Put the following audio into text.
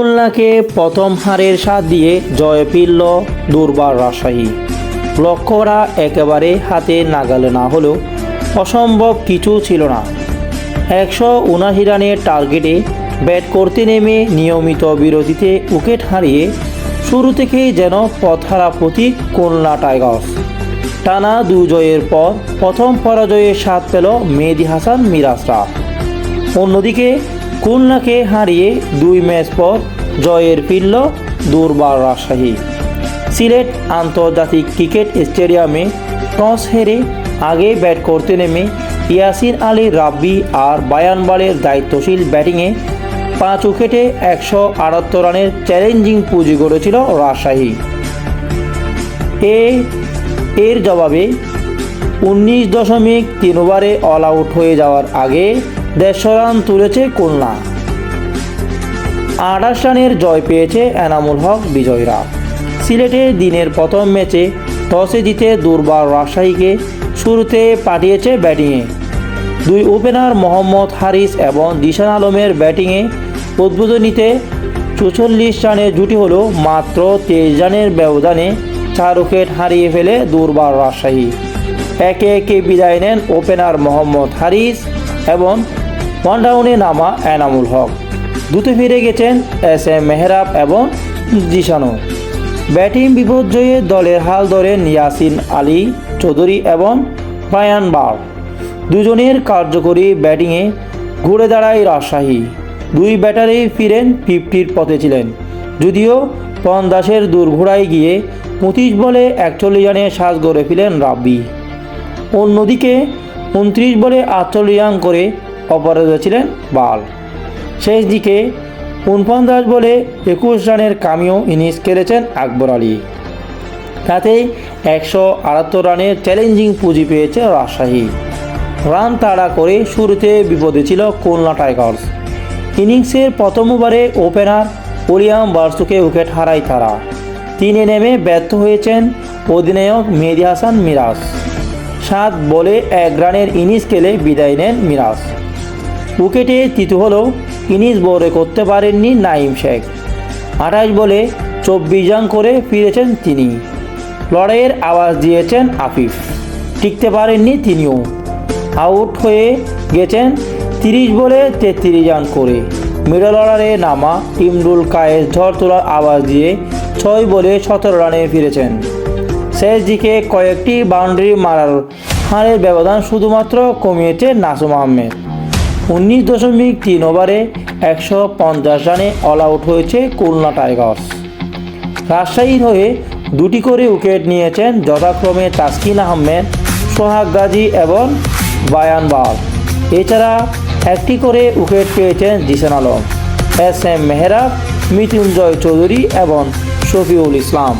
খুলনাকে প্রথম হারের স্বাদ দিয়ে জয় ফিরল দুর্বার রাজশাহী। লক্ষ্যরা একেবারে হাতে নাগালে না হলেও অসম্ভব কিছু ছিল না। একশো উনাশি রানের টার্গেটে ব্যাট করতে নেমে নিয়মিত বিরতিতে উইকেট হারিয়ে শুরু থেকেই যেন পথহারা প্রতীক খুলনা টাইগার্স। টানা দু জয়ের পর প্রথম পরাজয়ের স্বাদ পেল মেহেদি হাসান মিরাজরা। অন্যদিকে খুলনাকে হারিয়ে দুই ম্যাচ পর জয়ের ফিরল দুর্বার রাজশাহী। সিলেট আন্তর্জাতিক ক্রিকেট স্টেডিয়ামে টস হেরে আগে ব্যাট করতে নেমে ইয়াসির আলী রাব্বি আর বায়ানবালের দায়িত্বশীল ব্যাটিংয়ে পাঁচ উইকেটে একশো আটাত্তর রানের চ্যালেঞ্জিং পুঁজি গড়েছিল রাজশাহী। এ, এর জবাবে উনিশ দশমিক তিন ওভারে অল আউট হয়ে যাওয়ার আগে দেড়শো রান তুলেছে খুলনা। আঠাশ রানের জয় পেয়েছে এনামুল হক বিজয়রা। সিলেটে দিনের প্রথম ম্যাচে টসে জিতে দুর্বার রাজশাহীকে শুরুতে পাঠিয়েছে ব্যাটিংয়ে। দুই ওপেনার মোহাম্মদ হারিস এবং দিশান আলমের ব্যাটিংয়ে উদ্বোধনীতে চুচল্লিশ রানের জুটি হলো মাত্র তেইশ রানের ব্যবধানে চার উইকেট হারিয়ে ফেলে দুর্বার রাজশাহী। একে একে বিদায় নেন ওপেনার মোহাম্মদ হারিস এবং ওয়ান ডাউনে নামা এনামুল হক। দুতে ফিরে গেছেন এস এম মেহরাব এবং জিশানো। ব্যাটিং বিপর্যয়ে দলের হাল ধরেন ইয়াসিন আলী চৌধুরী এবং বায়ান বার দুজনের কার্যকরী ব্যাটিংয়ে ঘুরে দাঁড়ায় রাজশাহী। দুই ব্যাটারেই ফিরেন ফিফটির পথে ছিলেন। যদিও পন দাসের দুর্ঘোড়ায় গিয়ে পঁচিশ বলে একচল্লিশ রানে সাজ গড়ে ফেলেন রাব্বি। অন্যদিকে উনত্রিশ বলে আটচল্লিশ রান করে অপরাজিত ছিলেন বাল। শেষ দিকে উনপঞ্চাশ বলে একুশ রানের কামিও ইনিংস খেলেছেন আকবর আলী। তাতে একশো আটাত্তর রানের চ্যালেঞ্জিং পুঁজি পেয়েছে রাজশাহী। রান তাড়া করে শুরুতে বিপদে ছিল খুলনা টাইগার্স। ইনিংসের প্রথম ওভারে ওপেনার উলিয়াম বার্সুকে উইকেট হারায় তারা। তিনে নেমে ব্যর্থ হয়েছেন অধিনায়ক মেহেদি হাসান মিরাজ। সাত বলে এক রানের ইনিংস খেলে বিদায় নেন মিরাজ। উইকেটে তৃতীয় হলেও ইনিংস বোরে করতে পারেননি নাইম শেখ। আঠাশ বলে চব্বিশ রান করে ফিরেছেন তিনি। লড়াইয়ের আওয়াজ দিয়েছেন আফিফ। টিকতে পারেননি তিনিও। আউট হয়ে গেছেন তিরিশ বলে তেত্রিশ রান করে। মিডল অর্ডারে নামা ইমরুল কায়েস ঝড় তোলার আওয়াজ দিয়ে ছয় বলে সতেরো রানে ফিরেছেন। শেষ দিকে কয়েকটি বাউন্ডারি মারার হারের ব্যবধান শুধুমাত্র কমিয়েছে নাসুম আহমেদ। উনিশ দশমিক তিন ওভারে একশো পঞ্চাশ রানে অল আউট হয়েছে খুলনা টাইগার্স। রাজশাহীর হয়ে দুটি করে উইকেট নিয়েছেন যথাক্রমে তাসকিন আহমেদ, সোহাগ গাজী এবং বায়ান বাল। এছাড়া একটি করে উইকেট পেয়েছেন জিসান আলম, এস এম মেহরাব মৃত্যুঞ্জয় চৌধুরী এবং শফিউল ইসলাম।